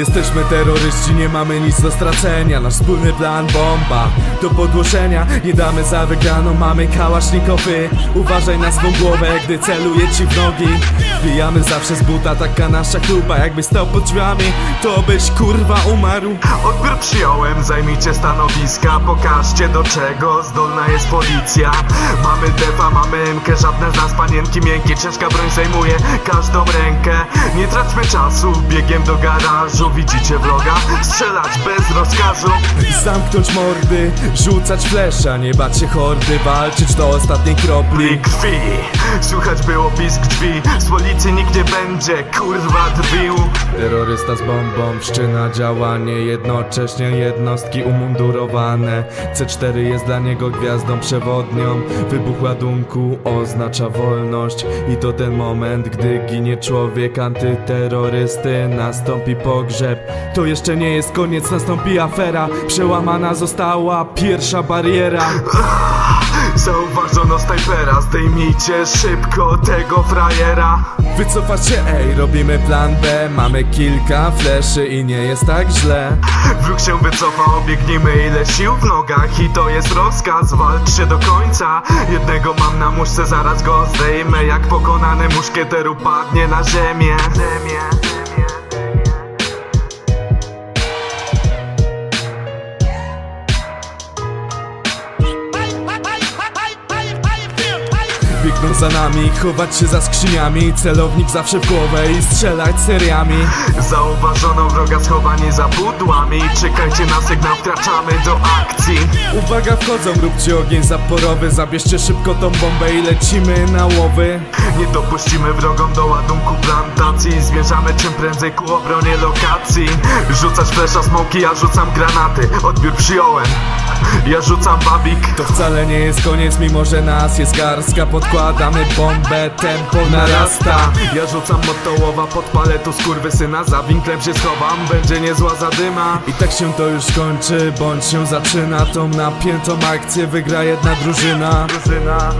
Jesteśmy terroryści, nie mamy nic do stracenia. Nasz wspólny plan bomba. Do podłożenia, nie damy za wygraną. Mamy kałasznikowy Uważaj na swą głowę, gdy celuje ci w nogi. Wbijamy zawsze z buta, taka nasza kluba Jakbyś stał pod drzwiami, to byś kurwa umarł. Odbiór przyjąłem, zajmijcie stanowiska. Pokażcie do czego zdolna jest policja. Mamy defa, mamy mkę, żadne z nas panienki miękkie. Ciężka broń zajmuje każdą rękę. Nie traćmy czasu, biegiem do garażu Widzicie wroga? Strzelać bez rozkazu. Zamknąć mordy, rzucać flesza Nie bać się hordy, walczyć do ostatniej kropli. Krwi. Słychać było pisk drzwi. Z policji nikt nie będzie, kurwa drwił. Terrorysta z bombą wszczyna działanie. Jednocześnie jednostki umundurowane. C4 jest dla niego gwiazdą przewodnią. Wybuch ładunku oznacza wolność. I to ten moment, gdy ginie człowiek antyterrorysty. Nastąpi pogrzeb To jeszcze nie jest koniec, nastąpi afera. Przełamana została pierwsza bariera. Zauważono snajpera Zdejmijcie szybko tego frajera. Wycofać się, ej, robimy plan B. Mamy kilka fleszy i nie jest tak źle. Wróg się wycofa, obiegnijmy ile sił w nogach I to jest rozkaz, walczcie do końca. Jednego mam na muszce, zaraz go zdejmę. Jak pokonany muszkieter upadnie na ziemię. Ziemię. Za nami, chować się za skrzyniami. Celownik zawsze w głowę i strzelać seriami. Zauważono wroga schowani za pudłami. Czekajcie na sygnał, wkraczamy do akcji. Uwaga, wchodzą, róbcie ogień zaporowy. Zabierzcie szybko tą bombę i lecimy na łowy Nie dopuścimy wrogom do ładunku plantacji. Zmierzamy czym prędzej ku obronie lokacji. Rzucać flesza, smoki, ja rzucam granaty. Odbiór przyjąłem, ja rzucam babik. To wcale nie jest koniec, mimo że nas jest garstka. Podkładamy bombę, tempo narasta. Ja rzucam motołowa, podpalę tu skurwysyna. Za winklem się schowam, będzie niezła zadyma. I tak się to już kończy, bądź się zaczyna. Tą napiętą akcję wygra jedna drużyna. Drużyna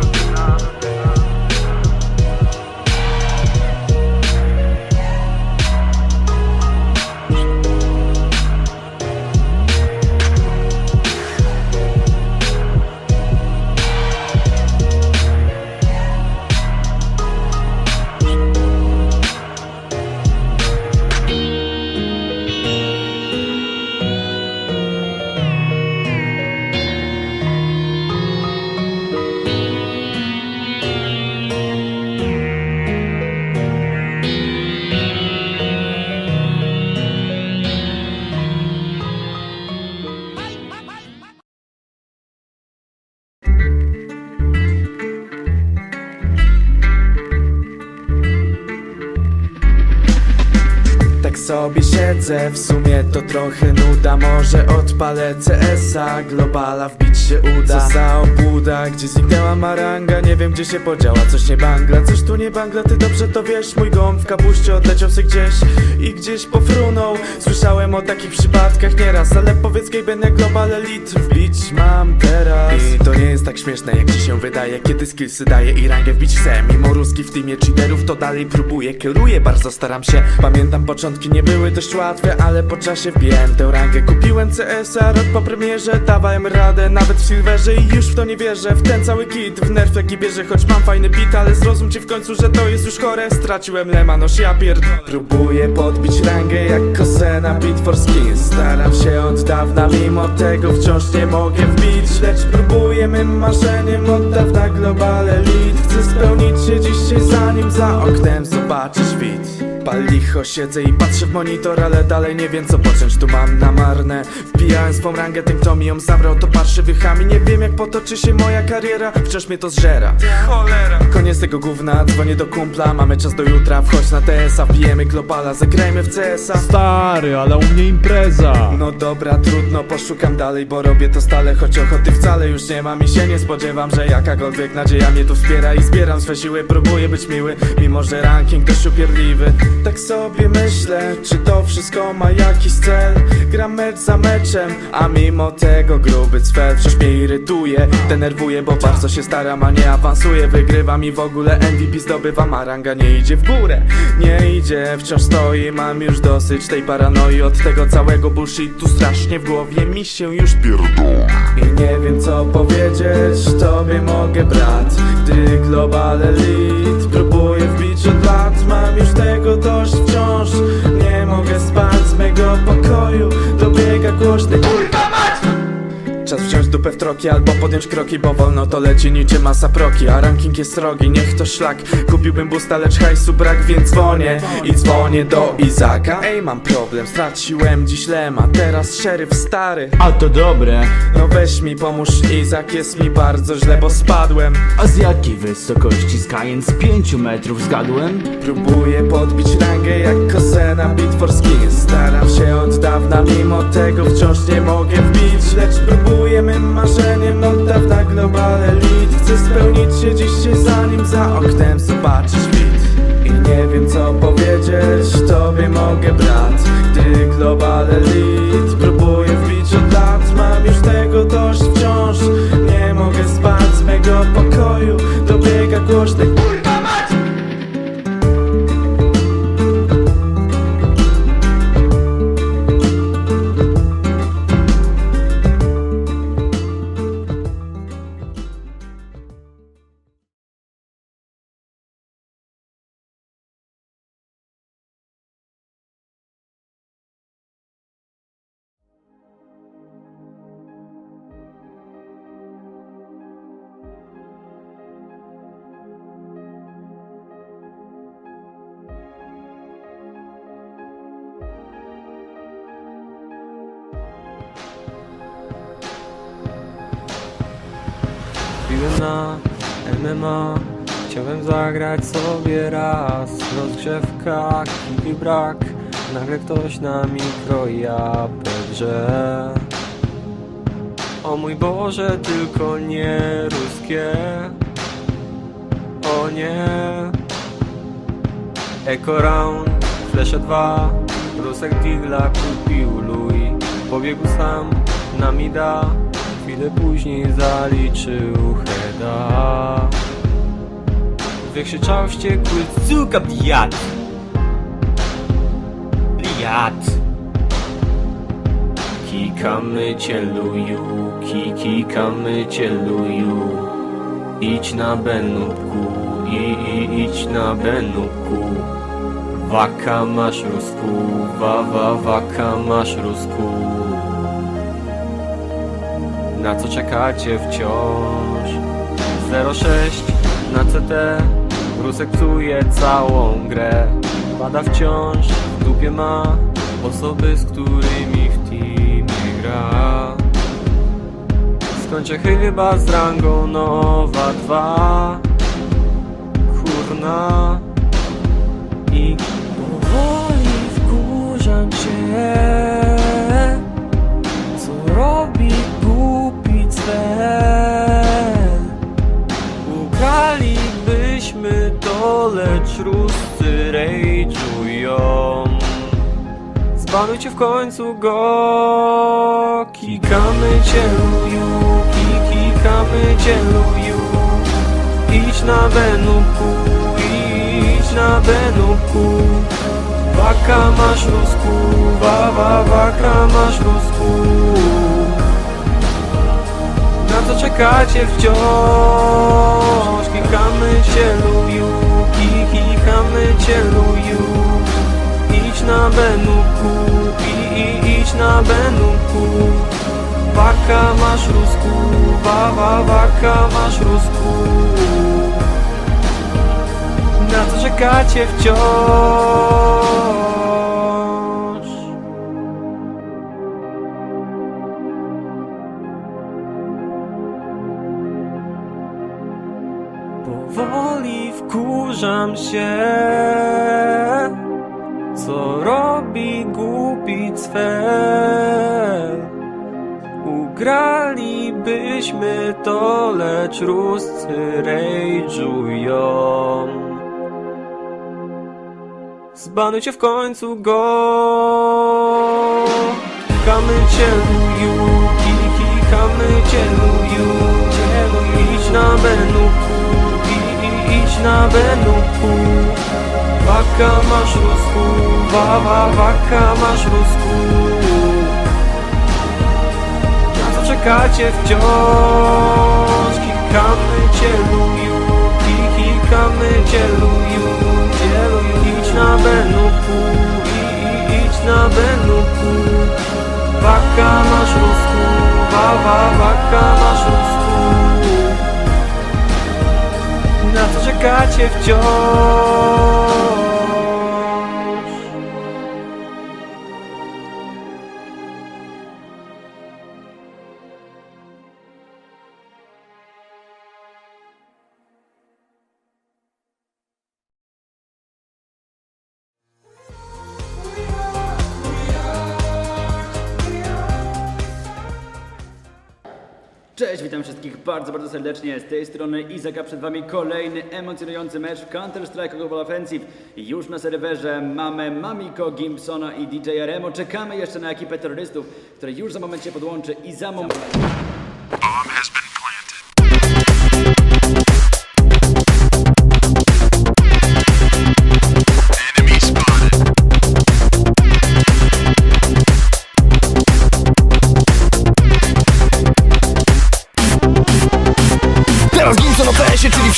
sobie siedzę, w sumie to trochę nuda. Może odpalę CS-a, globala wbić się uda. Co za obłuda, gdzie zniknęła maranga Nie wiem gdzie się podziała, coś nie bangla Coś tu nie bangla, ty dobrze to wiesz Mój gąb w kapuście odleciał se gdzieś I gdzieś pofrunął. Słyszałem o takich przypadkach nieraz Ale powiedz będę global elite Wbić mam teraz. I to nie jest tak śmieszne jak ci się wydaje. Kiedy skillsy daje i rangę wbić chcę Mimo ruski w teamie cheaterów to dalej próbuję Kieruję, bardzo staram się. Pamiętam początki nie były dość łatwe Ale po czasie wbiłem tę rangę Kupiłem CS-a rok po premierze Dawałem radę. Nawet w Silverze I już w to nie wierzę. W ten cały kit w nerf jaki bierze Choć mam fajny beat Ale zrozumcie w końcu, że to jest już chore. Straciłem lema, noż ja pierd... Próbuję podbić rangę jak Kosena Beat for Skins Staram się od dawna Mimo tego wciąż nie mogę wbić. Lecz próbuję mym marzeniem od dawna Global Elite Chcę spełnić się dzisiaj zanim za oknem zobaczysz wid Pal licho siedzę i patrzę w monitor Ale dalej nie wiem co począć. Tu mam na marne. Wbijałem swą rangę, ten kto mi ją zabrał To parszywy chami, nie wiem jak potoczy się moja kariera. Wciąż mnie to zżera. Cholera. Koniec tego gówna, dzwonię do kumpla. Mamy czas do jutra, wchodź na TS-a Wbijemy globala, zagrajmy w CS-a Stary, ale u mnie impreza. No dobra, trudno, poszukam dalej Bo robię to stale, choć ochoty wcale już nie mam I się nie spodziewam, że jakakolwiek nadzieja mnie tu wspiera I zbieram swe siły, próbuję być miły Mimo, że ranking dość upierdliwy Tak sobie myślę, czy to wszystko ma jakiś cel? Gram mecz za meczem, a mimo tego gruby cfel Wciąż mnie irytuje, denerwuje, bo bardzo się staram, a nie awansuję. Wygrywam i w ogóle MVP zdobywam, a ranga nie idzie w górę Nie idzie, wciąż stoi, mam już dosyć tej paranoi. Od tego całego bullshitu strasznie w głowie mi się już pierdol I nie wiem co powiedzieć, tobie mogę brat. Gdy global elite próbuję wbić od lat Mam już tego dupę w troki albo podjąć kroki Bo wolno to leci niczym masa proki. A ranking jest srogi, niech to szlak. Kupiłbym busta, lecz hajsu brak Więc dzwonię i dzwonię do Izaka. Ej, mam problem, straciłem dziś lema Teraz szeryf stary. A to dobre, No weź mi pomóż Izak, jest mi bardzo źle, bo spadłem. A z jakiej wysokości skając z 5 metrów zgadłem? Próbuję podbić rangę jak Kosena Beat for Staram się od dawna, mimo tego wciąż nie mogę wbić Lecz próbuję mym marzeniem od dawna Global Elite Chcę spełnić się dzisiaj zanim za oknem zobaczysz świt I nie wiem co powiedzieć, tobie mogę brat. Gdy Global Elite próbuję wbić od lat Mam już tego dość wciąż. Nie mogę spać z mego pokoju Dobiega głośny Piłem na MMA Chciałem zagrać sobie raz. Rozgrzewka, kipi brak. Nagle ktoś na mikro i ja że O mój Boże, tylko nie ruskie. O nie. Eco Round, Flesze 2 Rusek Digla kupił Louis. Pobiegł sam na mida Chwilę później zaliczył heada Wykrzyczał wściekły Zuka bliat Bliat Kikamy cię luju Kikamy cię luju Idź na benutku I, i idź na benutku Waka masz rusku Wa, wa, waka masz rusku na co czekacie wciąż? 06 na CT Rusek psuje całą grę. Pada wciąż, w dupie ma Osoby, z którymi w teamie gra. Skończę chyba z rangą nowa 2 Kurna. I powoli wkurzam się głupi cel Ugralibyśmy to, lecz ruscy rage'ują. Zbanujcie w końcu go Kikamy cię luju, ki- kikamy cię Idź na Benuku, idź na Benuku. Waka masz rusku, wa, wa, waka masz rusku co czekacie wciąż? Kikamy cię luju, ki- kikamy cię luju Idź na Benuku, i, i idź na Benuku Waka masz rusku, wa, wa, waka masz rusku na co czekacie wciąż? Ugralibyśmy to, lecz ruscy rage'ują. Zbanuj cię w końcu go. Kikamy cię luju Kiki, kikamy cię luju Idź na benuku i, Idź na benuku. Waka masz rusku Wawa, waka masz rusku Czekacie wciąż Kikamy cię luju Kikamy cię luju Cieluju Idź na benuku i, Idź na benuku. Waka masz rusku Wawa, waka masz rusku Na co czekacie wciąż Cześć, witam wszystkich bardzo, bardzo serdecznie. Z tej strony Izaka, przed Wami kolejny emocjonujący mecz w Counter-Strike Global Offensive. Już na serwerze mamy Mamiko, Gimpsona i DJ Remo. Czekamy jeszcze na ekipę terrorystów, która już za moment się podłączy i za moment... czyli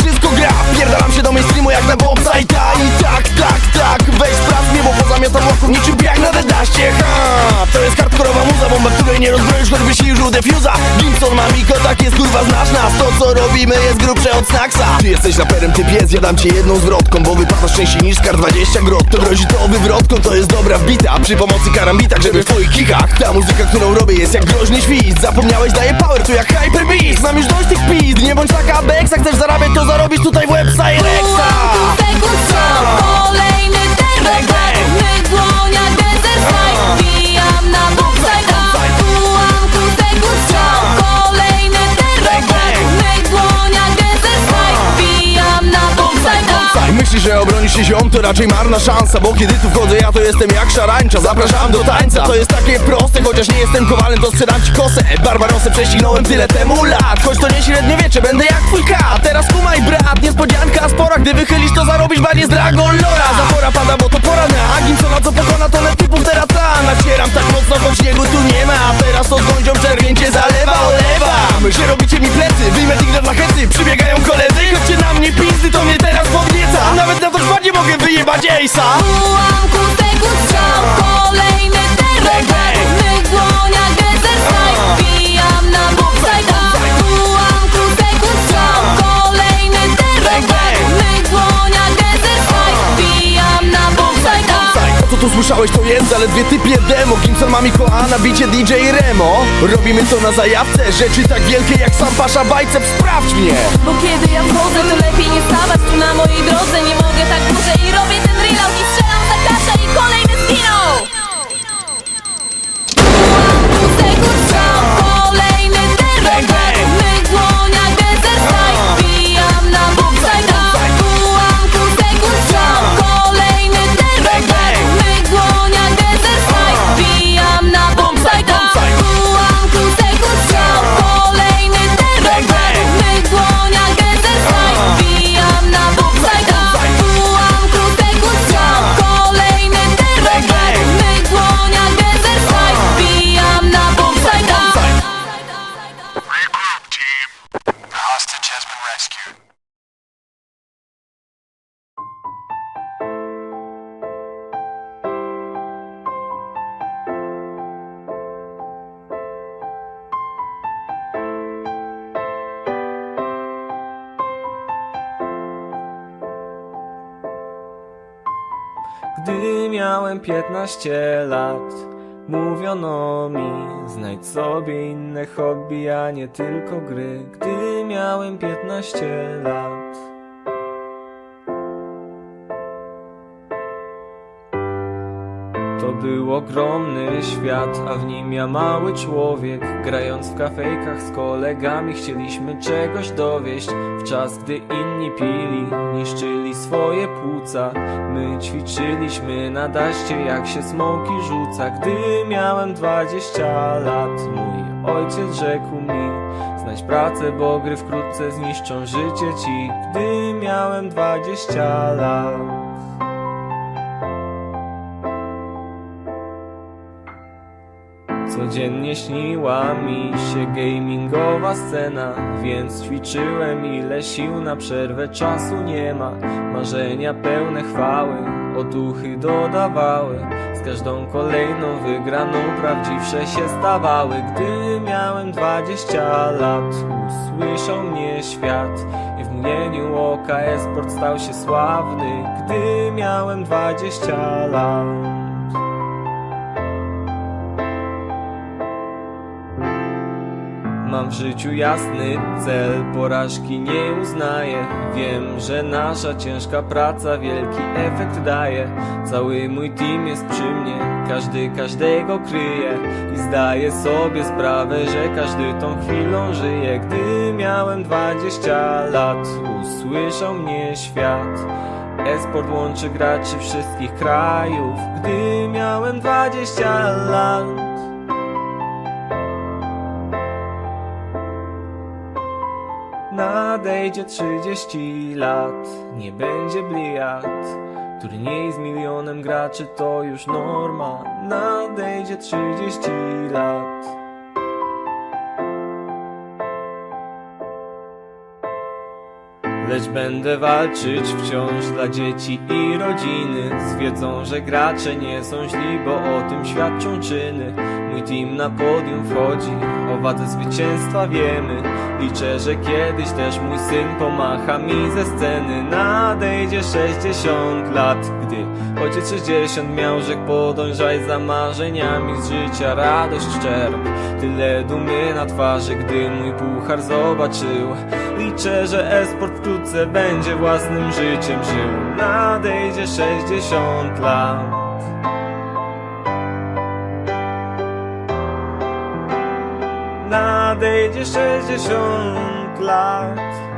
defuza. Gimson ma Miko, tak jest kurwa, znasz nas. To co robimy jest grubsze od Snacksa Ty jesteś raperem, ty pies, ja dam ci jedną zwrotką Bo wypadasz częściej niż kar 20 grot. To grozi to wywrotką, to jest dobra wbita. Przy pomocy karambita, żeby w twoich kikach Ta muzyka, którą robię jest jak groźny świst Zapomniałeś, daje power, to jak Hyper Beast Mam już dość tych pizd, nie bądź taka beksa Chcesz zarabiać, to zarobisz tutaj w website Rexa Kolejny mych dłoniach że obronisz się ziom, to raczej marna szansa Bo kiedy tu wchodzę, ja to jestem jak szarańcza. Zapraszam do tańca, to jest takie proste Chociaż nie jestem kowalem, to sprzedam ci kosę. Barbarosę prześcignąłem tyle temu lat Choć to nie średniowiecze, będę jak twój kat. Teraz kumaj brat, niespodzianka spora. Gdy wychylisz, to zarobisz banie z Dragon Lora Zapora pada, bo to pora na Agim Co na co pokona, to typów teraz ta. Nacieram tak mocno, choć niego tu nie ma. A teraz to z gądzią czerwień zalewa, olewam Że robicie mi plecy, wyjmę na hecy. Przybiegają koledzy, chodźcie na mnie pizdy To mnie teraz podnieca, nawet na to szpadzie mogę wyjebać strzał słyszałeś to jest zaledwie typie demo. Gimson ma Mikoła na bicie DJ Remo. Robimy to na zajawce, rzeczy tak wielkie jak sam pasza bajcep. Sprawdź mnie! Bo kiedy ja wchodzę, to lepiej nie stawać tu na mojej drodze. Nie mogę tak dłużej. I robię ten reload I strzelam za kasza i kolejny Gdy miałem 15 lat Mówiono mi Znajdź sobie inne hobby, a nie tylko gry. Gdy miałem 15 lat. To był ogromny świat, a w nim ja mały człowiek. Grając w kafejkach z kolegami chcieliśmy czegoś dowieść. W czas, gdy inni pili, niszczyli swoje My ćwiczyliśmy na daście jak się smoki rzuca. Gdy miałem 20 lat Mój ojciec rzekł mi Znajdź pracę, bo gry wkrótce zniszczą życie ci. Gdy miałem 20 lat Codziennie śniła mi się gamingowa scena Więc ćwiczyłem ile sił na przerwę czasu nie ma. Marzenia pełne chwały, otuchy dodawały. Z każdą kolejną wygraną prawdziwsze się stawały. Gdy miałem 20 lat usłyszał mnie świat I w mgnieniu oka esport stał się sławny. Gdy miałem 20 lat Mam w życiu jasny cel, porażki nie uznaję. Wiem, że nasza ciężka praca wielki efekt daje. Cały mój team jest przy mnie, każdy każdego kryje I zdaję sobie sprawę, że każdy tą chwilą żyje. Gdy miałem 20 lat, usłyszał mnie świat. Esport łączy graczy wszystkich krajów. Gdy miałem 20 lat Nadejdzie 30 lat, nie będzie bliat Turniej z milionem graczy to już norma. Nadejdzie 30 lat. Lecz będę walczyć wciąż dla dzieci i rodziny. Z wiedzą, że gracze nie są źli, bo o tym świadczą czyny Mój team na podium wchodzi, o wadze zwycięstwa wiemy. Liczę, że kiedyś też mój syn pomacha mi ze sceny. Nadejdzie 60 lat, gdy ojciec 60 miał Rzekł podążaj za marzeniami z życia radość czerp. Tyle dumy na twarzy, gdy mój puchar zobaczył. Liczę, że esport wkrótce będzie własnym życiem żył. Nadejdzie 60 lat Nadejdzie 60 lat